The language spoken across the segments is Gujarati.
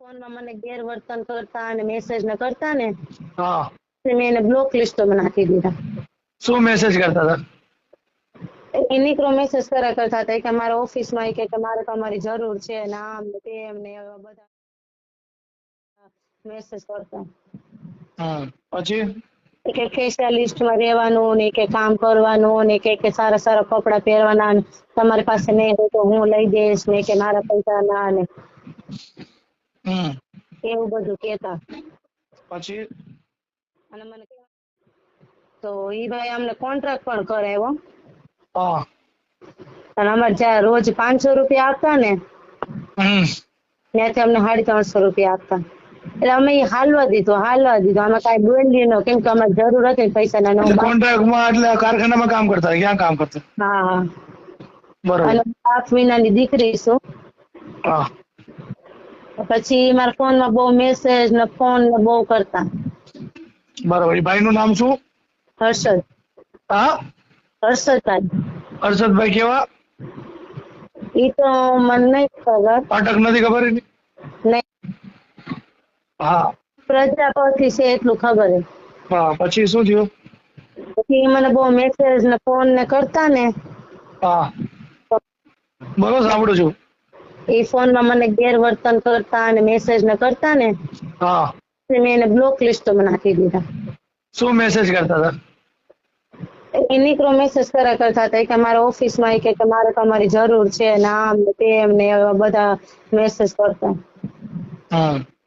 ફોનમાં મને ગેરવર્તન કરતા અને મેસેજ ને કરતા ને હા. મેં એને બ્લોક લિસ્ટમાં નાખી દીધા. શું મેસેજ કરતા હતા? એની ક્રો મેસેજ કર્યા કરતા હતા. કે મારા ઓફિસમાં કે મારે તમારી જરૂર છે ને આમ ને તેમ ને બધા મેસેજ કરતા. હા પછી? કે સ્પેશિયાલિસ્ટમાં રહેવાનું ને કે કામ કરવાનું ને કે કે સારા સારા કપડાં પહેરવાના તમારી પાસે નહીં હોય તો હું લઈ દઈશ ને કે મારા પૈસા ના ને. એવું બધું કેતા. પછી? અને મને તો ઈ ભાઈ અમને કોન્ટ્રાક્ટ પણ કરાવ્યો. હા. અને અમારે જ્યાં રોજ પાંચસો રૂપિયા આપતા ને ત્યાંથી અમને સાડી ત્રણસો રૂપિયા આપતા. એટલે અમે એ હાલવા દીધું હાલવા દીધું. અમે કઈ બોલી નો કેમ કે અમારે જરૂર હતી પૈસા ના કોન્ટ્રાક્ટમાં એટલે કારખાનામાં કામ કરતા ક્યાં કામ કરતા? હા. હા બરોબર. અને આઠ મહિનાની દીકરી છું. હા. પછી મારા ફોનમાં બહુ મેસેજ ને ફોન ને બહુ કરતા. બરોબર એ ભાઈનું નામ શું? હર્ષદ. હા? હર્ષદભાઈ. હર્ષદભાઈ કેવા? એ તો મને નહીં ખબર. અટક નથી ખબર એની? નહીં. હા. પ્રજાપતિ છે એટલું ખબર છે હા પછી શું થયું? પછી મને બહુ મેસેજ ને ફોન ને કરતા ને. હા. બરોબર સાંભળું છું. એ ફોનમાં મને ગેરવર્તન કરતા અને મેસેજ ને કરતા ને હા. મેં એને બ્લોક લિસ્ટમાં નાખી દીધા. શું મેસેજ કરતા હતા? એ નીકળો મેસેજ કર્યા કરતા હતા. કે મારા ઓફિસમાં કે મારે તમારી જરૂર છે ને આમ ને તેમ ને બધા મેસેજ કરતા.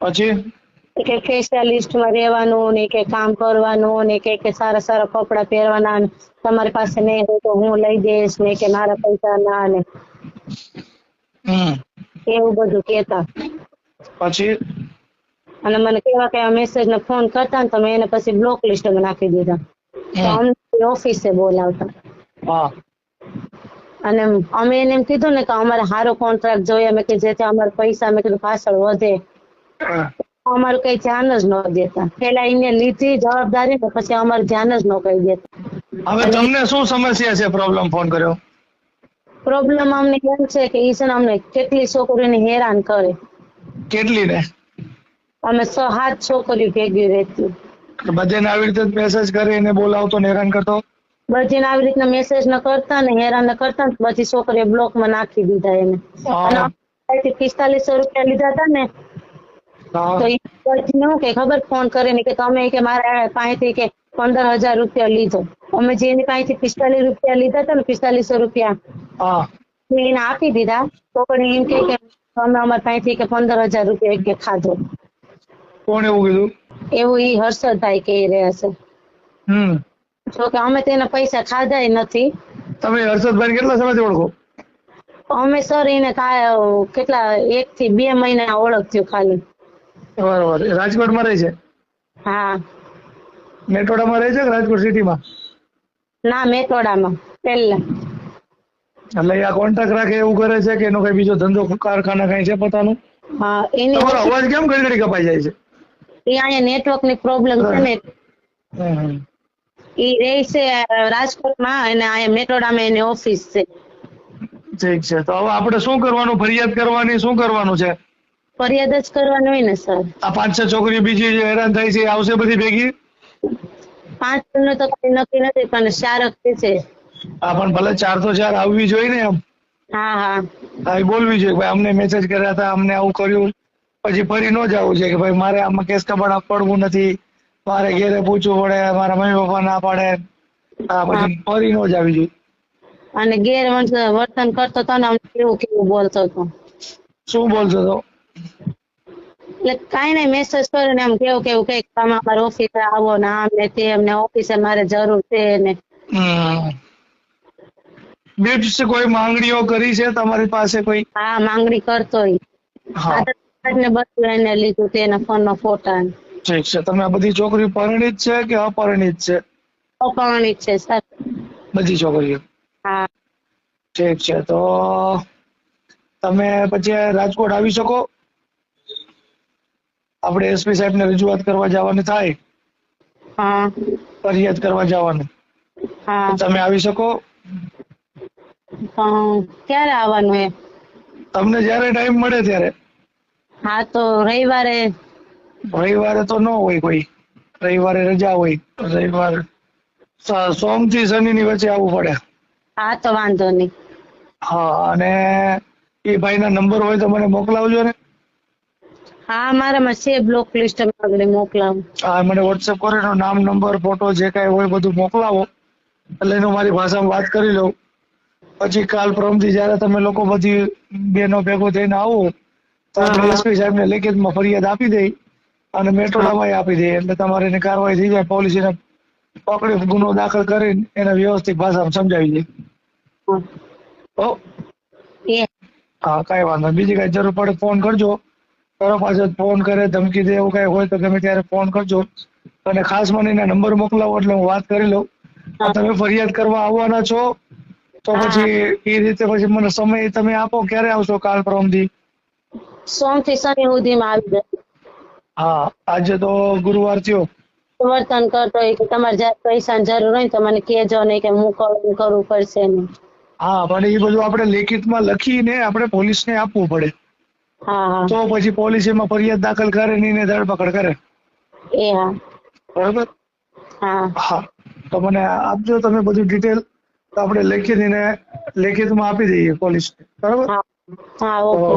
પછી? કે સ્પેશિયાલિસ્ટમાં રહેવાનું ને કે કામ કરવાનું ને કે કે સારા સારા કપડાં પહેરવાના ને તમારી પાસે નહીં હોય તો હું લઈ દઈશ ને કે મારા પૈસા ના. ને એવું બધું કેતા પછી? અને મને કેવા કેવા મેસેજ ને ફોન કરતા ને તો મેં એને પછી બ્લોક લિસ્ટમાં નાખી દીધા. તો અમને ઓફિસે બોલાવતા. અને અમે એને એમ કીધું ને કે અમારે સારો કોન્ટ્રાક્ટ જોઈએ. અમે કે જેથી અમારા પૈસા અમે કીધું પાછળ વધે. અમારું કઈ ધ્યાન જ ન દેતા. પેલા એને લીધી જવાબદારી ને પછી અમારું ધ્યાન જ ન કહી દેતા. હવે તમને શું સમસ્યા છે પ્રોબ્લેમ ફોન કર્યો? પ્રોબ્લેમ અમને એમ છે કે ઈ છે ને અમને કેટલી છોકરીઓને હેરાન કરે. કેટલી ને? અમે છ સાત છોકરીઓ ભેગી રહેતી બધાને આવી રીતે મેસેજ કરીને બોલાવતો ને હેરાન કરતો? બધીને આવી રીતના મેસેજ ન કરતા ને હેરાન ન કરતા ને બધી છોકરીએ બ્લોકમાં નાખી દીધા એને. અને પિસ્તાલીસો રૂપિયા લીધા હતા ને તો પછી હું કે ખબર ફોન કરીને કે તમે કે મારા પાસેથી કે પંદર હજાર રૂપિયા લીધો. અમે જેની પાસેથી પિસ્તાલીસ રૂપિયા લીધા હતા ને પિસ્તાલીસો રૂપિયા. એને આપી દીધા. તો પણ એમ કે તમે અમારા પાસેથી કે પંદર હજાર રૂપિયા કે ખાધો. કોણ એવું કીધું? એવું ઈ હર્ષદભાઈ કહી રહ્યા છે. હમ. જો કે અમે તેના પૈસા ખાધા નથી. તમે હર્ષદભાઈ કેટલા સમયથી ઓળખો? અમે સર એને કેટલા એક થી બે મહિના ઓળખ્યું ખાલી. બરોબર. રાજકોટમાં રહે છે? હા. મેટોડામાં રહે છે કે રાજકોટ સિટીમાં? ના મેટોડામાં. પેલા એટલે આ કોન્ટ્રાક્ટ રાખે એવું કરે છે કે એનો કઈ બીજો ધંધો કારખાના કઈ છે પોતાનું? હા એની તમારો અવાજ કેમ ઘડી ઘડી કપાઈ જાય છે? એ અહીંયા નેટવર્કની પ્રોબ્લેમ છે ને. એ રહે છે રાજકોટમાં અને અહીંયા મેટોડામાં એની ઓફિસ છે. ઠીક છે. તો હવે આપણે શું કરવાનું? ફરિયાદ કરવાની શું કરવાનું છે? ફરિયાદ જ કરવાની હોય ને સર. આ પાંચ છ છોકરીઓ બીજી જે હેરાન થાય છે આવશે બધી ભેગી? પાંચનું તો કઈ નક્કી નથી પણ શારક છે હા પણ ભલે ચાર તો ચાર આવવી જોઈએ ને એમ. હા હા. હા એ બોલવી જોઈએ ભાઈ અમને મેસેજ કર્યા હતા અમને આવું કર્યું. પછી ફરી ન જવું છે કે ભાઈ મારે આમાં કેસ કબાડ પડવું નથી. મારે ઘેરે પૂછવું પડે મારા મમ્મી પપ્પા ના પાડે. હા પછી ફરી ન જવી જોઈએ. અને ગેરવર્તન વર્તન કરતો તો ને કેવું કેવું બોલતો હતો શું બોલતો તો? એટલે કાંઈ નહીં મેસેજ કર્યો ને એમ કેવું કેવું કંઈક તમે અમારા ઓફિસે આવો ને આમ ને તે ને ઓફિસે મારે જરૂર છે ને. ગિફ્ટ કોઈ માંગણીઓ કરી છે તમારી પાસે કોઈ? હા માંગણી કરતો ને બધું એને લીધું તે એના ફોન નો. ફોટા. ઠીક છે. તમે આ બધી છોકરીઓ પરિણિત છે કે અપરિણિત છે? અપરણિત છે સર બધી છોકરીઓ? હા. ઠીક છે. તો તમે પછી રાજકોટ આવી શકો? આપણે એસપી સાહેબ ને રજૂઆત કરવા જવાની થાય ફરિયાદ કરવા જવાની. તમે આવી શકો? ક્યારે આવવાનું એ? તમને જ્યારે ટાઈમ મળે ત્યારે. હા તો રવિવારે. રવિવારે તો ન હોય કોઈ. રવિવારે રજા હોય. તો રવિવારે સોમથી શનિ ની વચ્ચે આવવું પડે. હા તો વાંધો નહીં. હા અને એ ભાઈના નંબર હોય તો મને મોકલાવજો ને. હા મારામાં છે બ્લોક લિસ્ટ આગળ મોકલાવું. હા મને વોટ્સએપ કરો એનો નામ નંબર ફોટો જે કાંઈ હોય બધું મોકલાવો. એટલે એનું મારી ભાષામાં વાત કરી લઉં. પછી કાલ પ્રમથી જ્યારે તમે લોકો બધી બેનો ભેગો થઈને આવો તો આપણે. એસપી સાહેબને લેખિતમાં ફરિયાદ આપી દઈ અને મેટોડામાં આપી દઈએ એટલે તમારે એની કાર્યવાહી થઈ જાય પોલીસ એને પકડી ગુનો દાખલ કરીને એને વ્યવસ્થિત ભાષામાં સમજાવી દે. હા. કાંઈ વાંધો નહીં. બીજી કાંઈ જરૂર પડે ફોન કરજો. કરો પાછો ફોન કરે ધમકી દે એવું કઈ હોય તો ગમે ત્યારે ફોન કરજો. અને ખાસ મને એના નંબર મોકલાવો એટલે હું વાત કરી લઉં. તમે ફરિયાદ કરવા આવવાના છો તો પછી એ રીતે પછી મને સમય તમે આપો ક્યારે આવશો કાલ પરમથી સોમથી શનિ સુધીમાં આવી જશે. હા આજે તો ગુરુવાર થયો. વર્તન કરતો હોય કે તમારે જ્યારે પૈસાની જરૂર હોય ને તો મને કહેજો નહીં કે હું કરું કરવું પડશે નહીં. હા પણ એ બધું આપણે લેખિતમાં લખીને આપણે પોલીસને આપવું પડે. તો પછી પોલીસ એમાં ફરિયાદ દાખલ કરે ને એને ધરપકડ કરે. એ હા. બરાબર? હા. તો મને આપજો તમે બધું ડિટેલ તો આપણે લેખિત એને લેખિતમાં આપી દઈએ પોલીસ બરાબર? હા. હા ઓકે.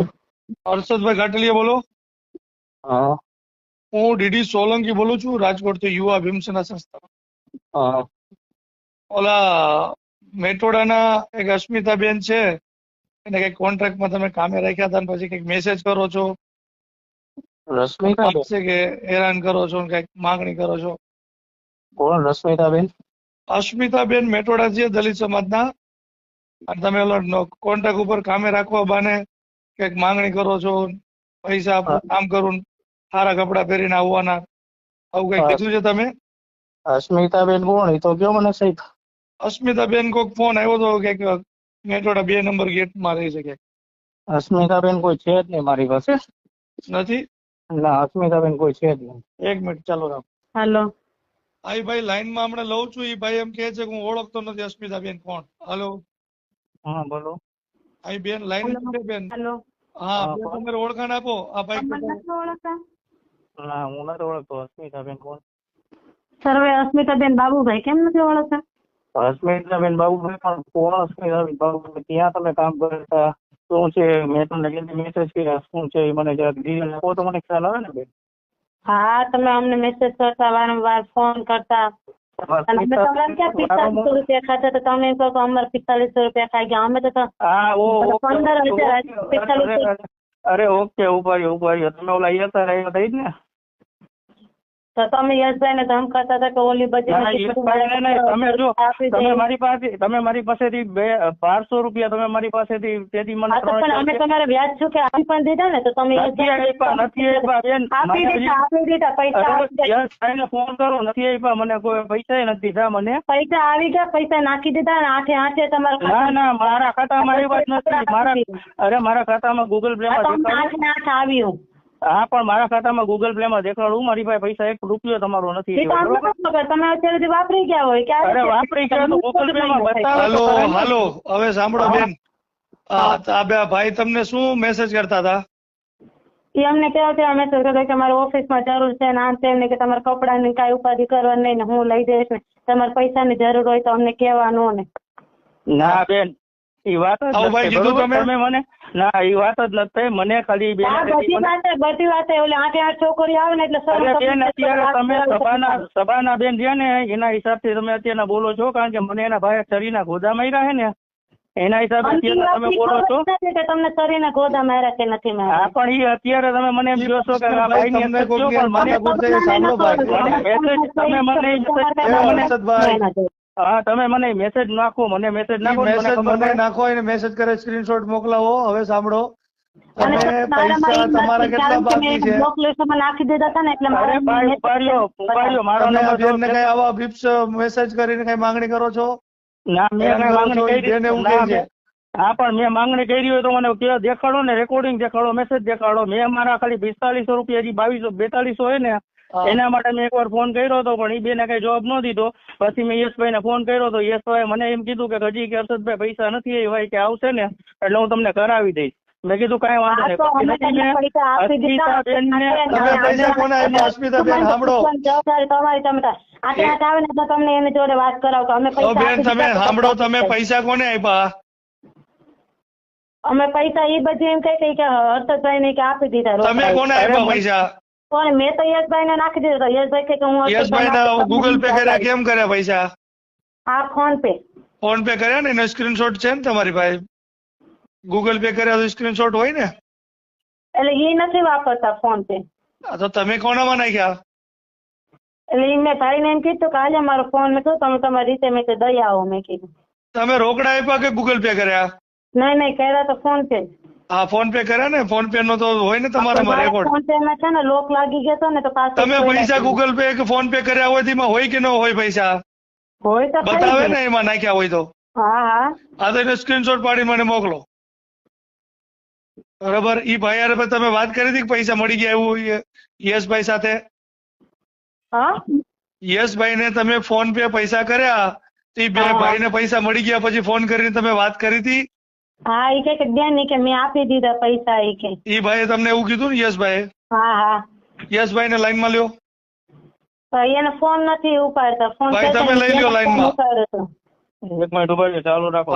હર્ષદભાઈ ઘાટલીયા બોલો. હા. હું ડીડી સોલંકી બોલું છું રાજકોટથી યુવા ભીમસેના સંસ્થા હા. ઓલા મેટોડાના એક અસ્મિતાબેન છે એને કઈ કોન્ટ્રાક્ટમાં તમે કામે રાખ્યા હતા પછી કંઈક મેસેજ કરો છો? રશ્મિતાબેન છે કે હેરાન કરો છો ને કંઈક માંગણી કરો છો? કોણ? રશ્મિતાબેન? અસ્મિતાબેન મેટોડા છે દલિત સમાજના. અને તમે ઓલો કોન્ટ્રાક્ટ ઉપર કામે રાખવા બાને કંઈક માંગણી કરો છો? પૈસા કામ કરું સારા કપડા પહેરીને આવવાના. આવું કઈ કીધું છે તમે? અસ્મિતાબેન કોણ? એ તો કયો મને સહિત. અસ્મિતાબેન કોઈક ફોન આવ્યો હતો કે મેટોડા બે નંબર ગેટમાં રહી શકે અસ્મિતાબેન કોઈ છે જ નહીં મારી પાસે. નથી? ના અસ્મિતાબેન કોઈ છે જ નહીં. એક મિનિટ ચાલો રાખો હાલો. આ ભાઈ લાઈનમાં હમણાં લઉં છું એ ભાઈ એમ કહે છે કે હું ઓળખતો નથી અસ્મિતાબેન કોણ. હાલો. હા બોલો. આ બેન લાઈન છે બેન. હાલો. હા હા, તમારે ઓળખાણ આપો. આ ભાઈ ના હું નથી ઓળખતો અસ્મિતાબેન કોણ. સર્વે અસ્મિતાબેન બાબુભાઈ કેમ નથી ઓળખતા? અસ્મિતાબેન બાબુભાઈ પણ કોણ? હસ્મિતાબેન બાબુભાઈ ત્યાં તમે કામ કરતા શું છે? મેં તમને કેટલી મેસેજ કર્યા. શું છે? એ મને જરાક ડિટેલ આપો તો મને ખ્યાલ આવે ને બેન? હા તમે અમને મેસેજ કરતા વારંવાર ફોન કરતા. અમે પિસ્તાલીસો રૂપિયા ખાતા તો તમે કહો કે અમારે પિસ્તાલીસો રૂપિયા ખાઈ ગયા. અમે તો પંદર હજાર પિસ્તાલીસો અરે, ઓકે ઉપાડ્યો ઉપાડ્યો. તમે ઓલા યસર રહ્યા હતા ને? તો તમે યશભાઈ ને ધમકાતા હતા કે ઓલી બધી તમે જો તમે મારી પાસે તમે મારી પાસેથી બે બારસો રૂપિયા તમે મારી પાસેથી તેથી મને પણ અમે તમારે વ્યાજ છું કે આપી પણ દીધા ને તો તમે નથી આપી દીધા આપી દીધા પૈસા ફોન કરો નથી આપ્યા મને કોઈ પૈસા નથી દીધા મને. પૈસા આવી ગયા પૈસા નાખી દીધા ને આઠે આઠે તમારા ના ના મારા ખાતામાં એ વાત નથી મારા અરે મારા ખાતામાં ગૂગલ હા, માં આઠે આઠ આવ્યું. હા પણ મારા ખાતામાં ગૂગલ પ્લે માં દેખાડું. મારી પાસે પૈસા એક રૂપિયો તમારો નથી. તમે અત્યારે વાપરી ગયા હોય કે અરે વાપરી ગયા તો ગૂગલ Pay માં બતાવો. હાલો હાલો. હવે સાંભળો બેન. આ ભાઈ તમને શું મેસેજ કરતા હતા? એ અમને કેવા કેવા મેસેજ કરતા કે ઓફિસ ઓફિસમાં જરૂર છે ને આમ તેમ ને કે તમારે કપડાની કાંઈ ઉપાધિ કરવા નહીં ને હું લઈ જઈશ ને. તમારે પૈસાની જરૂર હોય તો અમને કહેવાનું ને. ના બેન ઈ વાત જ આવું ભાઈ નથી કીધું બરોબર? તમે? તમે મને ના ઈ વાત જ નથી મને ખાલી બેન બધી વાતે બધી વાતે ઓલી આઠે આઠ છોકરી આવે ને એટલે શરમ અરે બેન તમને અત્યારે તમે સભાના સભાના બેન છે ને એના હિસાબથી તમે અત્યારના બોલો છો કારણ કે મને એના ભાઈ શરીરના ગોદા માર્યા છે ને. એના હિસાબે અત્યારે તમે બોલો છો. કે તમને શરીરના ગોદા માર્યા કે નથી હા પણ એ અત્યારે તમે મને એમ કહો છો કે આ ભાઈ, ભાઈની અંદર પણ મને સાંભળો ભાઈ. તમે મને મને હા તમે મને મેસેજ નાખો મને મેસેજ નાખો મેસેજ મને. નાખો એને મેસેજ કરે સ્ક્રીનશોટ મોકલાવો હવે સાંભળો તમે પૈસા તમારા કેટલા બાકી છે બ્લોક નાખી દીધા હતા ને એટલે મારે ઉપાડ્યો ઉપાડ્યો મારો નંબર બેનને કઈ આવા વિપ્સ મેસેજ કરીને કઈ માંગણી કરો છો ના મેં માંગણી કરી છે. હા પણ મેં માંગણી કરી હોય તો મને કે દેખાડો ને રેકોર્ડિંગ દેખાડો મેસેજ દેખાડો મેં મારા ખાલી પિસ્તાલીસો રૂપિયા હજી બાવીસો બેતાલીસો હોય ને. એના માટે મેં એકવાર ફોન કર્યો હતો પણ એ બેને કઈ જવાબ ન દીધો. પછી મેં યશભાઈને ફોન કર્યો તો યશભાઈ મને એમ કીધું કે હજી કે હર્ષદભાઈ પૈસા નથી આવ્યા કે આવશે ને એટલે હું તમને કરાવી દઈશ. મેં કીધું કઈ વાંધો નહીં. તમે પૈસા કોને આપ્યા? અમે પૈસા એ બધું એમ કઈ કે હર્ષદભાઈ ને કે આપી દીધા તમે કોને આપ્યા પૈસા? કોણ મેં તો યશભાઈ ને નાખી દીધો યશભાઈ કહે કે હું યશભાઈ ના ગૂગલ પે કર્યા કેમ કર્યા પૈસા? હા ફોન પે. ફોન પે કર્યા ને? એનો સ્ક્રીનશોટ છે ને તમારી પાસે? ગૂગલ પે કર્યા તો સ્ક્રીનશોટ હોય ને? એટલે ઈ નથી વાપરતા ફોન પે. આ તો તમે કોનામાં નાખ્યા? એટલે ઈ મેં ભાઈને એમ કીધું કે આજે મારો ફોન મેં કીધું તમે તમારી રીતે મેં કીધું દઈ આવો મેં કીધું. તમે રોકડા આપ્યા કે ગૂગલ પે કર્યા? નહીં નહીં કર્યા તો ફોન પે જ. હા ફોન પે કર્યા ને? ફોન પે નો તો હોય ને તમારા મારે રેકોર્ડ ફોન પે માં છે ને લોક લાગી ગયો તો ને તો પાછું તમે પૈસા ગૂગલ પે કે ફોન પે કર્યા હોય તેમાં હોય કે ન હોય પૈસા? હોય તો બતાવે ને. એમાં નાખ્યા હોય તો. હા હા. આ તો એનો સ્ક્રીનશોટ પાડી મને મોકલો. બરાબર? ઈ ભાઈ પછી તમે વાત કરી હતી કે પૈસા મળી ગયા એવું યશ ભાઈ સાથે? હા? યશભાઈ ને તમે ફોન પે પૈસા કર્યા તો એ બે ભાઈ ને પૈસા મળી ગયા પછી ફોન કરીને તમે વાત કરી હતી હા એ કે ધ્યાન બેન ઈ કે મેં આપી દીધા પૈસા એ કે એ ભાઈએ તમને એવું કીધું ને યશભાઈ હા હા. યશભાઈ ને લાઈનમાં લ્યો એને ફોન નથી ઉપાડતા ફોન ભાઈ, તમે લઈ લ્યો લાઈનમાં એક મિનિટ ઊભા ચાલુ રાખો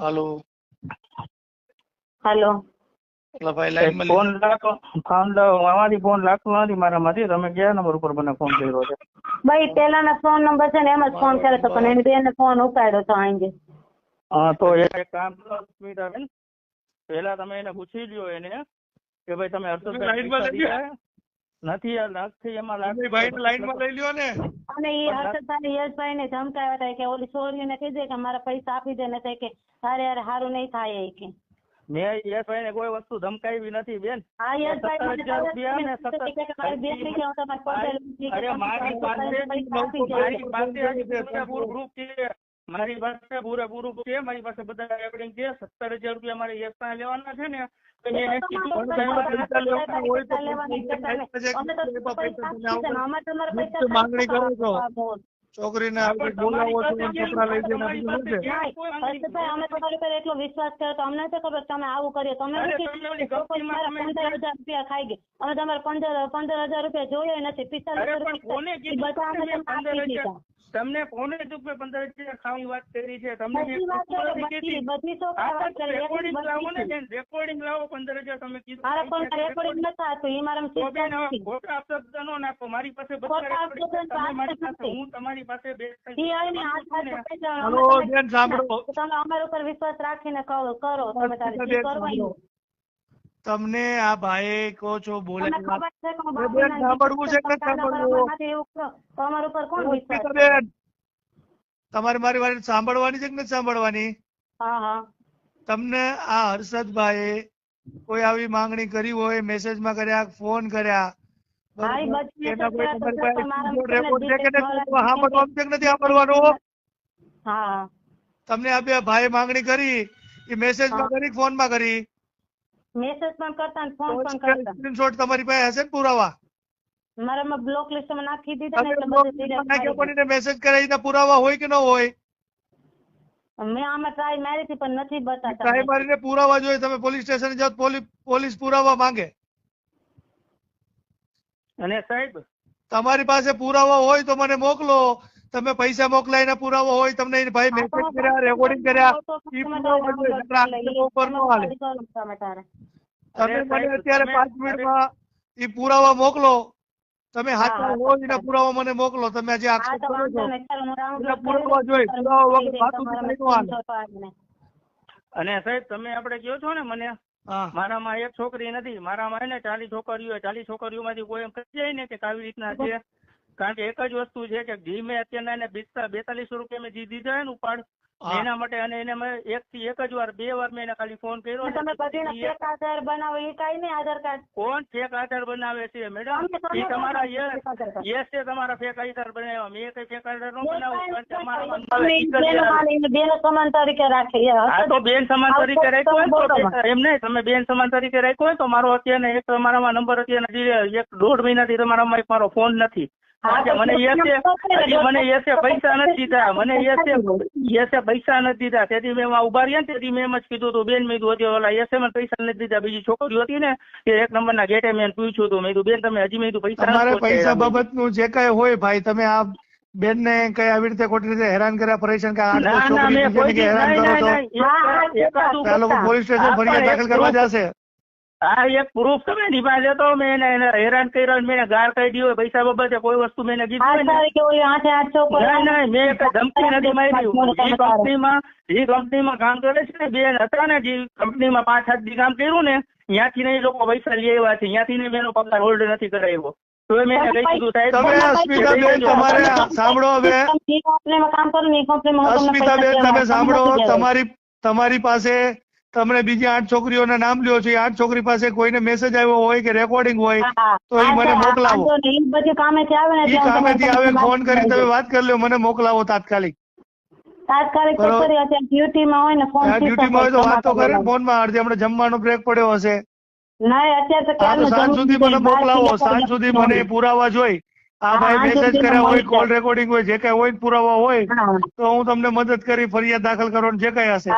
હાલો. હાલો. એટલે ભાઈ લાઈનમાં ફોન લાગતો ફોન અમારી ફોન લાગતો નથી મારામાંથી તમે કયા નંબર ઉપર મને ફોન કર્યો છે? ભાઈ પેલાના ફોન નંબર છે ને એમ જ ફોન કર્યો તો પણ એની બેને ફોન ઉપાડ્યો તો આંગે. હા તો એક કામ કરો સ્મિતાબેન પેલા તમે એને પૂછી લ્યો એને કે ભાઈ તમે હર્ષદભાઈ નથી એમાં લાગતું. ભાઈ લાઈનમાં લઈ લ્યો ને. અને એ હર્ષદભાઈ યશભાઈ ને ધમકાવ્યા હતા કે ઓલી છોરીને કીધે કે મારા પૈસા આપી દે ને કે તારે યાર સારું નહીં થાય એ કે. મેં યશભાઈ ને કોઈ વસ્તુ ધમકાવી નથી બેન. હા યશભાઈ ને કહે મારી ને. અરે પાસે પૂરેપૂરું છે મારી પાસે પૂરેપૂરું છે મારી પાસે બધા રેકોર્ડિંગ છે. સત્તર હજાર રૂપિયા મારે યશભાઈ લેવાના છે ને છોકરીને બોલાવો છો લઈ જઈને અમે તમારી પર એટલો વિશ્વાસ કર્યો તો અમને શું ખબર તમે આવું કરીએ. તમે પંદર હજાર રૂપિયા ખાઈ ગઈ અમે તમારે પંદર પંદર હજાર રૂપિયા જોયો નથી. પિસ્તાલીસ રૂપિયા બધા અમે તમને આપી પંદર હજાર? દીધા. તમને કોને કીધું પંદર હજાર ખાવાની વાત કરી છે. તમને રેકોર્ડિંગ લાવો ને બેન રેકોર્ડિંગ લાવો પંદર હજાર તમે કીધું. મારા ફોનમાં રેકોર્ડિંગ નથી આવતું એ મારા બેન ખોટા શબ્દ નો નાખો મારી પાસે હું તમારી પાસે બે બેન સાંભળો. તમે અમારા ઉપર વિશ્વાસ રાખીને કરો કરો તમે તારે કરવાનું. તમને આ ભાઈ કહો છો બોલે સાંભળવું છે કે સાંભળવું? તમારે મારી વાત સાંભળવાની છે કે નથી સાંભળવાની? તમને આ હર્ષદભાઈ કોઈ આવી માંગણી કરી હોય મેસેજમાં કર્યા ફોન કર્યા નથી? સાંભળવાનું? તમને આ બે ભાઈ માંગણી કરી એ મેસેજમાં માં કરી ફોનમાં કરી? મેસેજ પણ કરતા ને ફોન પણ કરતા. સ્ક્રીનશોટ તમારી પાસે હશે ને પુરાવા? મારામાં બ્લોક લિસ્ટમાં નાખી દીધા ને એટલે બધું નાખ્યા મેસેજ કર્યા દીધા પુરાવા હોય કે ન હોય? મેં આમાં ટ્રાય મારી હતી પણ નથી બતાતા. ટ્રાય મારીને પુરાવા જોઈએ તમે પોલીસ સ્ટેશન જાઓ પોલીસ પોલીસ પુરાવા માંગે. અને સાહેબ? તમારી પાસે પુરાવા હોય તો મને મોકલો. તમે પૈસા મોકલાય એના પુરાવો હોય તમને ભાઈ મેસેજ કર્યા રેકોર્ડિંગ કર્યા પુરાવા ઉપર નો હાલે. તમે મને અત્યારે પાંચ મિનિટમાં એ પુરાવા મોકલો. તમે હાથમાં હોય એના પુરાવા મને મોકલો તમે જે આક્ષેપ કરો છો. એના પુરાવા જોઈ પુરાવા વગર વાતું નહીં હાલે. અને સાહેબ તમે આપણે કયો છો ને મને? મારામાં એક છોકરી નથી મારામાં એને ને ચાલીસ છોકરીઓ ચાલીસ છોકરીઓમાંથી કોઈ એમ કહી જાય ને કે આવી રીતના છે. કારણ કે એક જ વસ્તુ છે કે ઘી મેં અત્યારના એને બેતાલીસો રૂપિયા મેં ઘી દીધા હે ને ઉપાડ એના માટે અને એને મેં એક થી એક જ વાર બે વાર મેં એને ખાલી ફોન કર્યો તમે બધી ફેક આધાર બનાવો એ કઈ નહીં આધાર કાર્ડ. કોણ ફેક આધાર બનાવે છે મેડમ એ તમારા યસ છે તમારા ફેક આધાર બનાવ્યા. મેં કઈ ફેક આધાર નો બનાવું બેનો સમાન તરીકે રાખે. હા તો બેન સમાન તરીકે રાખ્યો હોય તો એમ નહીં તમે બેન સમાન તરીકે રાખ્યો હોય તો મારો અત્યારે એક તમારામાં નંબર અત્યારે એક દોઢ મહિનાથી તમારામાં એક મારો ફોન નથી. મને મને યસે પૈસા નથી દીધા મને યસે યસે પૈસા નથી દીધા તેથી મેં ઊભા રહ્યા તેથી મેં એમ જ કીધું હતું બેન મેં કીધું હજી ઓલા યસે મને પૈસા નથી દીધા બીજી છોકરીઓ હતી ને તે એક નંબરના ગેટે મેં પૂછ્યું હતું. મેં બેન તમે હજી મેં પૈસા તમારે પૈસા બાબતનું જે કઈ હોય ભાઈ તમે આ બેન ને કઈ આવી રીતે ખોટી રીતે હેરાન કર્યા પરેશાન કે છોકરી કે હેરાન કરો તો. પોલીસ સ્ટેશન ફરિયાદ દાખલ કરવા જશે. હા એક પ્રૂફ તમે નિભાવે તો મેં એને એને હેરાન કર્યો મેં ગાર ગાળ દીધો પૈસા બાબતે કોઈ વસ્તુ મેં એને કીધું આ હોય ને. તારીખે ઓલી આઠે આઠ છોકરીઓ નહીં નહીં મેં ધમકી નથી મારી જે કંપનીમાં જે કંપનીમાં કામ કરે છે ને બેન હતા ને જે કંપનીમાં પાંચ સાત દી કામ કર્યું ને ત્યાંથી ને એ લોકો પૈસા લઈ આવ્યા છે. ત્યાંથી ને મેં એનો પગાર હોલ્ડ નથી કરાવ્યો. તો મેં એને કહી દીધું સાહેબ તમારે સાંભળો હવે. કામ કરું ને કંપનીમાં હું તમને અસ્મિતાબેન પૈસા તમે સાંભળો તમારી તમારી પાસે તમને બીજી આઠ છોકરીઓના નામ લ્યો છો એ આઠ છોકરી પાસે કોઈને મેસેજ આવ્યો હોય કે રેકોર્ડિંગ હોય. તો એ મને મોકલાવો નહીં. કામેથી આવે ફોન કરી તમે વાત કરી લો મને મોકલાવો તાત્કાલિક. ડ્યુટીમાં હોય ને ફોન ડ્યુટીમાં હોય તો વાત તો કરે ફોનમાં અડધી હમણાં જમવાનો બ્રેક પડ્યો હશે નહીં અત્યારે તો સાંજ સુધી મને મોકલાવો સાંજ સુધી મને પુરાવા જોઈ આ ભાઈ મેસેજ કર્યા હોય કોલ રેકોર્ડિંગ હોય જે કઈ હોય પુરાવા હોય તો હું તમને મદદ કરી ફરિયાદ દાખલ કરવાનું જે કઈ હશે.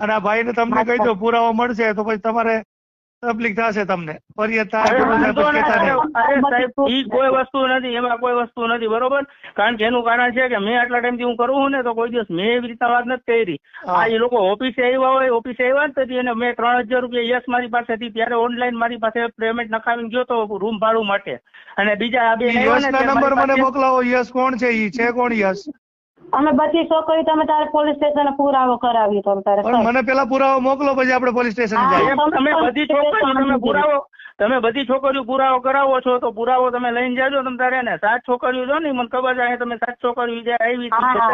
અને આ ભાઈ ને તમને કહી દો પુરાવા મળશે તો પછી તમારે તકલીફ થશે તમને. કોઈ વસ્તુ નથી એમાં કોઈ વસ્તુ નથી બરોબર? કારણ કે એનું કારણ છે કે મેં આટલા ટાઈમથી હું કરું છું ને તો કોઈ દિવસ મેં એવી રીતના વાત નથી કરી. આ એ લોકો ઓફિસે આવ્યા હોય ઓફિસે આવ્યા ને અને મેં ત્રણ હજાર રૂપિયા યસ મારી પાસેથી ત્યારે ઓનલાઈન મારી પાસે પેમેન્ટ નખાવીને ગયો તો રૂમ ભાડું માટે. અને બીજા આ બે નંબર મને મોકલાવો યશ કોણ છે ઈ? છે કોણ યશ અમે બધી છોકરી તમે તારે પોલીસ સ્ટેશન પુરાવો કરાવી તમે તારે પણ મને પેલા પુરાવો મોકલો પછી આપણે પોલીસ સ્ટેશન જઈએ. તમે બધી છોકરીઓ તમે પુરાવો તમે બધી છોકરીઓ પુરાવો કરાવો છો તો પુરાવો તમે લઈને જાજો તમે તારે ને સાત છોકરીઓ જો ને મને ખબર છે તમે સાત છોકરીઓ જે આવી.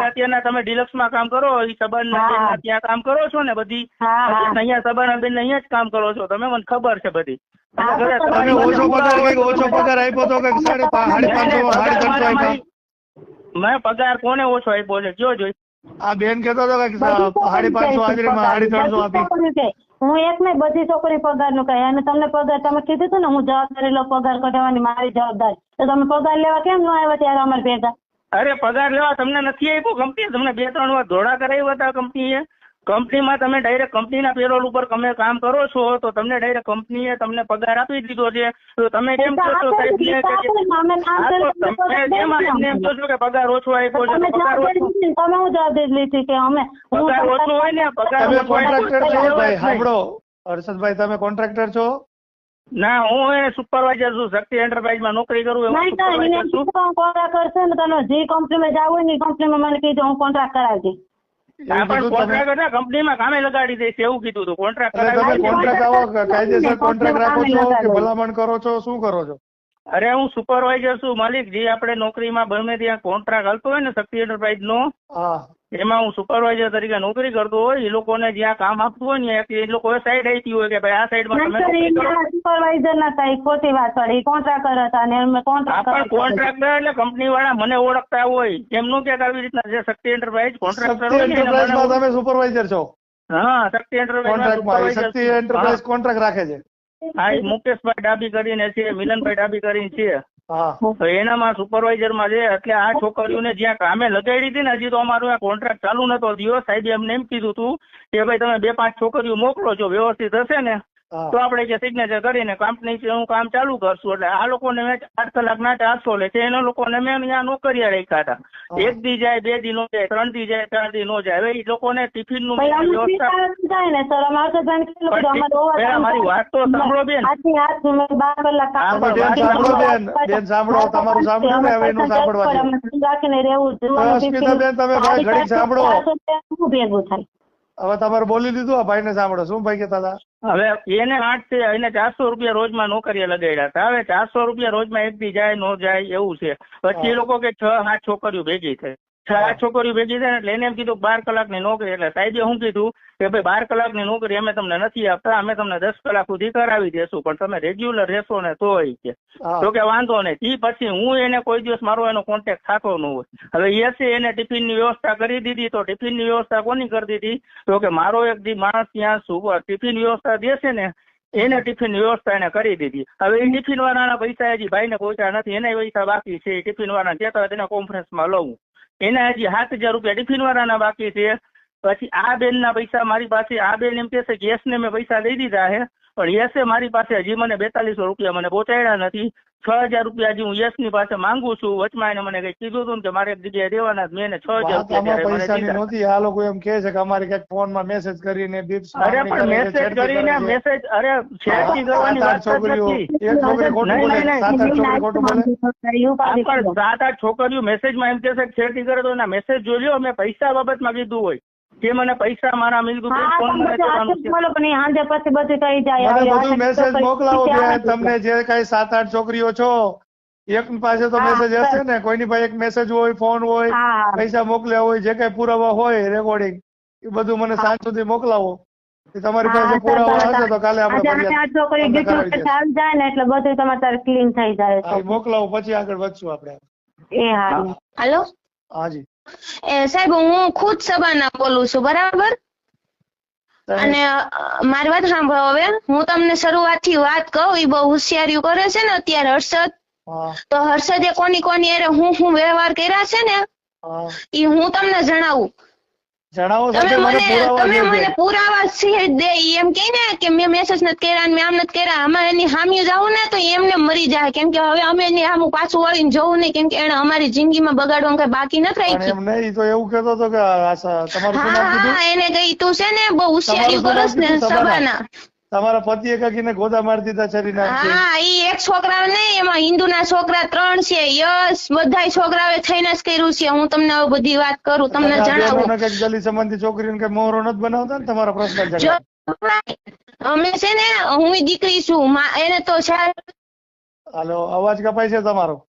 અત્યારના તમે ડિલક્સમાં કામ કરો એ સબન. ત્યાં કામ કરો છો ને બધી? અહીંયા સબન બેન અહીંયા જ કામ કરો છો તમે મને ખબર છે બધી. તો તમે ઓછો પગાર ઓછો પગાર આપ્યો તો કંઈક સાડી પાંચસો સાડી ત્રણસો આપ્યા. મેં પગાર કોને ઓછો આપ્યો છે? કયો જોઈ. આ બેન કેતો હતો કે સાડી પાંચસો હાજરીમાં સાડી ત્રણસો આપી. હું એક નહીં બધી છોકરી પગારનું કહે અને તમને પગાર તમે કીધું હતું ને હું જવાબદારી લો પગાર કઢાવવાની મારી જવાબદારી. તો તમે પગાર લેવા કેમ ન આવ્યા ત્યારે અમારે ભેગા? અરે પગાર લેવા તમને નથી આપ્યો કંપની તમને બે ત્રણ વાર ધોળા કરાવ્યા હતા કંપનીએ કંપનીમાં તમે ડાયરેક્ટ કંપનીના પેરોલ ઉપર તમે કામ કરો છો તો તમને ડાયરેક્ટ કંપનીએ તમને પગાર આપી દીધો છે. તો તમે કેમ કહો છો સાહેબ તમે એમ કહો છો કે પગાર ઓછો આપ્યો છે પગાર ઓછો તમે હું જવાબદારી લીધી કે અમે પગાર ઓછો હોય ને પગાર તમે કોન્ટ્રાક્ટર છો ભાઈ. સાંભળો. હર્ષદભાઈ તમે કોન્ટ્રાક્ટર છો? ના હું એ સુપરવાઇઝર છું શક્તિ એન્ટરપ્રાઇઝમાં નોકરી કરું હું નહીં કોન્ટ્રાક્ટ કરશે ને તમે જે કંપનીમાં જાવ હોય ને એ કંપનીમાં મને કીધું હું કોન્ટ્રાક્ટ કરાવી હા, કંપનીમાં કામે લગાડી દઈશ એવું કીધું હતું કોન્ટ્રાક્ટ કોન્ટ્રાક્ટ આવો કાયદેસર કોન્ટ્રાક્ટ રાખો છો કે ભલામણ કરો છો શું કરો છો? અરે હું સુપરવાઇઝર છું માલિક. જે આપણે નોકરીમાં ગમે ત્યાં કોન્ટ્રાક્ટ હાલતો હોય ને શક્તિ એન્ટરપ્રાઇઝ નો એમાં હું સુપરવાઇઝર તરીકે નોકરી કરતો હોય એ લોકોને જ્યાં કામ આપતું હોય ને એ લોકો સાઈડ આપી હોય કે ભાઈ આ સાઈડમાં તમે સુપરવાઇઝર ના થાય ખોટી વાત પડી. કોન્ટ્રાક્ટર હતા ને અમે કોન્ટ્રાક્ટર કોન્ટ્રાક્ટર એટલે કંપની વાળા મને ઓળખતા હોય. એમનું કે આવી રીતના જે શક્તિ એન્ટરપ્રાઇઝ કોન્ટ્રાક્ટર હોય તમે સુપરવાઇઝર છો? હા Shakti enterprise Shakti enterprise contract રાખે છે. હા મુકેશભાઈ ડાબી કરીને છે મિલનભાઈ ડાબી કરીને છે. તો એનામાં સુપરવાઇઝરમાં છે એટલે આ છોકરીઓને જ્યાં કામે લગાડી હતી ને હજી તો અમારું આ કોન્ટ્રાક્ટ ચાલુ નતો થયો. સાહેબે એમને એમ કીધું હતું કે ભાઈ તમે બે પાંચ છોકરીઓ મોકલો છો વ્યવસ્થિત હશે ને. તો આપણે જે સિગ્નેચર કરીને કંપની હું કામ ચાલુ કરશું. એટલે આ લોકોને મેં આઠ કલાકના ચારસો લે છે એના લોકોને મેં અહીંયા નોકરીયા રાખ્યા હતા. એક દી જાય બે દી નો જાય ત્રણ દી જાય ચાર દી નો જાય. હવે એ લોકોને ટિફિનનું ને મારી વાત તો સાંભળો બેન. કલાક સાંભળો બેન. સાંભળો, ને, હવે એનું સાંભળવા રાખીને રહેવું તમે સાંભળો. ભેગું થાય? હવે તમારે બોલી દીધું આ ભાઈને સાંભળો. શું ભાઈ કેતા હતા? હવે એને આઠ છે એને ચારસો રૂપિયા રોજમાં નોકરીએ લગાડ્યા હતા. હવે ચારસો રૂપિયા રોજમાં એક દી જાય નો જાય એવું છે. પછી એ લોકો કે છ સાત છોકરીઓ ભેગી થઈ. છ છોકરીઓ ભેગી થાય એટલે એને એમ કીધું બાર કલાકની નોકરી. એટલે સાહેબે શું કીધું કે ભાઈ બાર કલાકની નોકરી અમે તમને નથી આપતા અમે તમને દસ કલાક સુધી કરાવી દેશું પણ તમે રેગ્યુલર રહેશો ને તો કે. તો કે વાંધો નહીં. એ પછી હું એને કોઈ દિવસ મારો એનો કોન્ટેક્ટ થતો ન હોય. હવે એસે એને ટિફિનની વ્યવસ્થા કરી દીધી તો ટિફિનની વ્યવસ્થા કોની કરી દીધી? તો કે મારો એક દી માણસ ત્યાં ટિફિન વ્યવસ્થા દેશે ને એને ટિફિન વ્યવસ્થા એને કરી દીધી. હવે એ ટિફિન વાળાના પૈસા હજી ભાઈને પહોંચ્યા નથી એના પૈસા બાકી છે ટિફિન વાળા કહેતા હોય તેના કોન્ફરન્સમાં લઉં. એના હજી સાત હજાર રૂપિયા ટિફિન વાળાના બાકી છે. પછી આ બેન ના પૈસા મારી પાસે, આ બેન એમ કે કે ગેસ ને મેં પૈસા દઈ દીધા છે. પણ યસે મારી પાસે હજી મને બેતાલીસો રૂપિયા મને પહોંચાડ્યા નથી. છ હજાર રૂપિયા હજી હું યસની પાસે માંગુ છું. વચમાં એને મને કઈ કીધું હતું કે મારે એક જગ્યાએ રહેવાના છે. મેં એને છ હજાર રૂપિયા. નહોતી. આ લોકો એમ કે છે કે અમારે ક્યાંક ફોનમાં મેસેજ કરીને બીપ્સ અરે પણ મેસેજ કરીને મેસેજ અરે છેડતી કરવાની વાત છોકરીઓ નથી. એક છોકરી ખોટું બોલે સાત આઠ છોકરી ખોટું બોલે. સાત આઠ છોકરીઓ મેસેજમાં એમ કે કે છેડતી કરે તો એના મેસેજ જોજો મેં પૈસા બાબતમાં કીધું હોય. કે મને પૈસા મારા મેં કીધું બેન, હા ફોન તમે મને બધું કરવાનું આખું છે. બોલો પણ હાંજે પછી બધું થઈ જાય. મને બધું મેસેજ મોકલાવો બેન તમને જે કઈ સાત આઠ છોકરીઓ છો એક પાસે તો મેસેજ હશે ને કોઈની પાસે એક મેસેજ હોય ફોન હોય પૈસા મોકલ્યા હોય જે કઈ પુરાવા હોય રેકોર્ડિંગ એ બધું મને સાંજ સુધી મોકલાવો. એ તમારી પાસે હા, પુરાવા હશે તો કાલે આપણે છોકરી આવી જાય ને એટલે બધું તમારે તારે ક્લીન થઈ જાય મોકલાવો પછી આગળ વધશું આપણે. એ હા. હાલો? હાજી સાહેબ હું ખુદ સબાના બોલું છું બરાબર? અને મારી વાત સાંભળો હવે. હું તમને શરૂઆતથી વાત કહું એ બહુ હોશિયારીઓ કરે છે ને અત્યારે હર્ષદ. તો હર્ષદે કોની કોની અરે હું હું વ્યવહાર કર્યા છે ને એ હું તમને જણાવું. જણાવો સાથે મને પુરાવા તમે મને પુરાવા સહિત દે એમ કે ને કે મેં મેસેજ નથી કર્યા મેં આમ નથી કર્યા. અમારે એની હામી જાવું ને તો એમને મરી જાય. કેમ કે હવે અમે એની પાછું વળીને જવું નહીં. કેમ કે એને અમારી જિંદગીમાં બગાડવાનું કઈ બાકી નથી રાખી એમ નહીં તો એવું કહેતો હતો કે આ તમારું હા હા એને કઈ તું છે ને બહુ હોશિયારી કરસ ને કીધું? તમારા પતિએ કાકીને ગોદા મારી દીધા છરી નાખી. હા ઈ એક છોકરા નહીં એમાં હિન્દુના છોકરા ત્રણ છે. યસ બધાય છોકરાઓએ થઈને જ કર્યું છે. હું તમને હવે બધી વાત કરું તમને જણાવું. કંઈક કંઈક સંબંધી છોકરીને કઈ મોહરો નથી બનાવતા ને તમારા પ્રશ્ન અમે છે ને હું દીકરી છું. મા- એને તો છે હાલો અવાજ કપાય છે તમારો?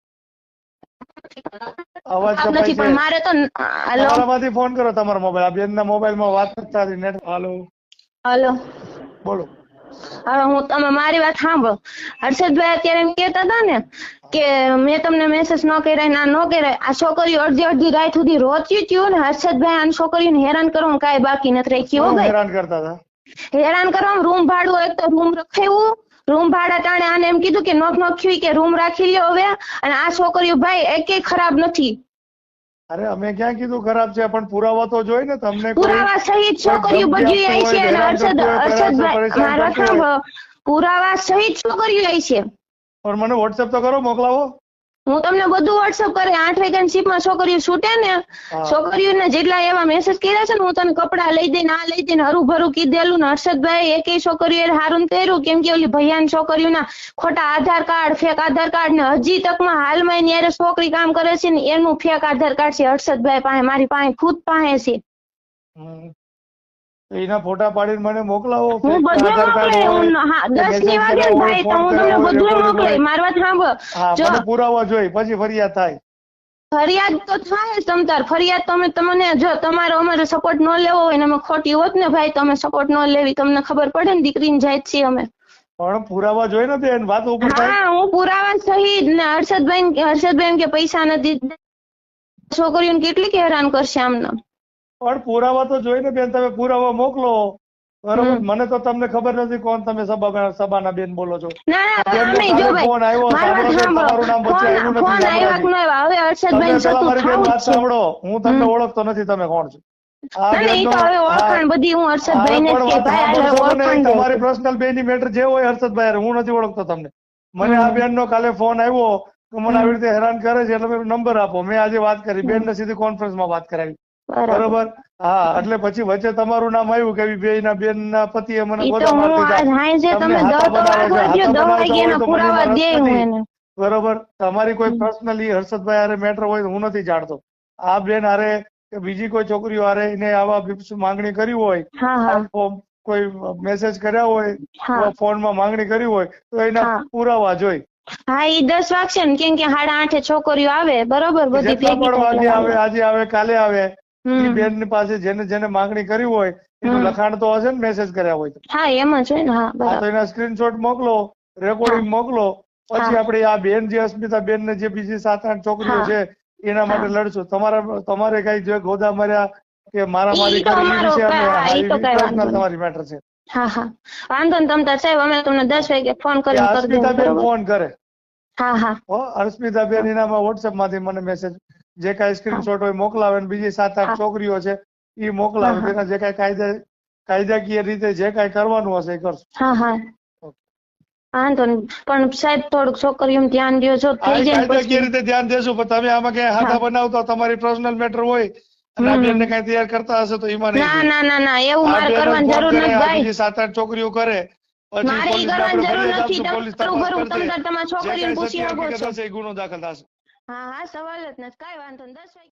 અવાજ કપાય છે. મારે તો હાલો. તમારામાંથી ફોન કરો તમારો મોબાઈલ. આ બેનના મોબાઈલમાં વાત નથી થતી નેટ હાલો. હાલો. બોલો. હવે હું તમે મારી વાત સાંભળો. હર્ષદભાઈ અત્યારે એમ કહેતા હતા ને કે મેં તમને મેસેજ ન કર્યા ના ન કર્યા. આ છોકરીઓ અડધી અડધી રાત સુધી રોતી થયું ને. હર્ષદભાઈ આ છોકરીઓને હેરાન કરવાનું કાંઈ બાકી નથી રાખ્યું હેરાન કરતા હતા? હેરાન કરવામાં રૂમ ભાડું એક તો રૂમ રખાવ્યું રૂમ ભાડા ટાણે આને એમ કીધું કે નોખ નોખ્યું કે રૂમ રાખી લ્યો હવે. અને આ છોકરીઓ ભાઈ એકેય ખરાબ નથી. અરે અમે ક્યાં કીધું ખરાબ છે? પણ પુરાવા તો જોઈ ને તમને પુરાવા સહિત છોકરીઓ બધી આવી છે અને અરશદ પરેશાન મારા પુરાવા સહિત છોકરીઓ આવી છે? પણ મને વોટ્સએપ તો કરો મોકલાવો. હું તમને બધું વોટ્સઅપ કરે આઠ વેકેન્સીમાં છોકરીઓ છૂટે ને. છોકરીઓને જેટલા એવા મેસેજ કર્યા છે ને હું તને કપડા લઈ દઈને આ લઈ દઈને હરું ભરું કીધેલું ને હર્ષદભાઈ એકેય છોકરીઓ હારું કર્યું. કેમ કે ઓલી ભૈયાન છોકરીઓના ખોટા Aadhaar card fake Aadhaar card ને હજી તકમાં હાલમાં એની હારે છોકરી કામ કરે છે ને એનું ફેક આધાર કાર્ડ છે હર્ષદભાઈ પાસે મારી પાસે ખુદ પાસે છે. એના ફોટા પાડીને મને મોકલાવો હું બધું મોકલે હું દસની વાગે ભાઈ તો હું તમને બધું મોકલે મારી વાત સાંભળો. જો પુરાવા જોઈ પછી ફરિયાદ થાય. ફરિયાદ તો થાય જ ફરિયાદ તમે તમને જો તમારો અમારો સપોર્ટ ન લેવો હોય ને અમે ખોટી હોત ને ભાઈ તમે સપોર્ટ ન લેવી તમને ખબર પડે ને દીકરીને જાય છીએ અમે. પણ પુરાવા જોઈ ને બેન વાત ઉપર હા હું પુરાવા સહિત ને હર્ષદભાઈ હર્ષદભાઈ કે પૈસા નથી છોકરીઓને કેટલી હેરાન કરશે આમને? પણ પુરાવા તો જોઈ ને બેન તમે પુરાવા મોકલો. બરોબર? મને તો તમને ખબર નથી કોણ તમે સબા સબાના બેન બોલો છો. ફોન આવ્યો, તમારું નામ નથી, વાત સાંભળો. હું તમને ઓળખતો નથી તમે કોણ છો? તમારી પર્સનલ બેનની મેટર જે હોય હર્ષદભાઈ હું નથી ઓળખતો તમને. મને આ બેન નો કાલે ફોન આવ્યો મને આવી રીતે હેરાન કરે છે એટલે નંબર આપો. મેં આજે વાત કરી બેન ને સીધી કોન્ફરન્સમાં વાત કરાવી. બરાબર. હા એટલે પછી વચ્ચે તમારું નામ આવ્યું કે બે ના બેન ના પતિ મને બરોબર? તમારી કોઈ પર્સનલી હર્ષદભાઈ હારે મેટર હોય હું નથી જાણતો. આ બેન હારે કે બીજી કોઈ છોકરીઓ હારે એને આવા માંગણી કરી હોય ફોર્મ કોઈ મેસેજ કર્યા હોય ફોનમાં માંગણી કરી હોય તો એના પુરાવા જોઈ. હા ઈ દસ વાગશે ને કેમ કે સાડા આઠે છોકરીઓ આવે બરોબર? બધી ભેગી આવે આજે આવે કાલે આવે. એ બેનની પાસે જેને જેને માંગણી કરી હોય એનું લખાણ તો હશે ને મેસેજ કર્યા હોય હા એમ જ હોય ને હા બરાબર તો એના સ્ક્રીનશોટ મોકલો રેકોર્ડિંગ મોકલો પછી. આપણે આ બેન જે અસ્મિતા બેન ને જે બીજી સાત આઠ છોકરીઓ છે એના માટે લડશું. તમારા તમારે કઈ જે ગોદા માર્યા કે મારા મારી ઈ તો કરી છે અમે. તમારી મેટર છે. હા હા. વાંધો ને તમે સાહેબ અમે તમને દસ વાગે ફોન કરી અસ્મિતા બેન ફોન કરે. હા હા. અસ્મિતા બેન એનામાં વોટ્સએપમાંથી મને મેસેજ જે કાંઈ સ્ક્રીનશોટ હોય મોકલાવે બીજી સાત આઠ છોકરીઓ છે એ મોકલાવે. તેના જે કાંઈ કાયદા કાયદાકીય રીતે જે કાંઈ કરવાનું હશે એ કરશું. હા હા. વાંધો નહીં. પણ સાહેબ થોડુંક છોકરીઓ ધ્યાન દો છો થઈ જાય કાયદાકીય રીતે ધ્યાન દેશું પણ તમે આમાં ક્યાંય હાથા. બનાવતા તમારી પર્સનલ મેટર હોય બેનને કાંઈ તૈયાર કરતા હશે તો એમાં ના ના ના ના. એવું મારે કરવાની જરૂર નથી ભાઈ. બીજી સાત આઠ છોકરીઓ કરે મારે કરવાની જરૂર નથી. તમારા છોકરીઓને પૂછી શકો છો. ગુનો દાખલ થશે. હા હા સવાલ જ નથી. કાંઈ વાંધો નહીં દસ વાગે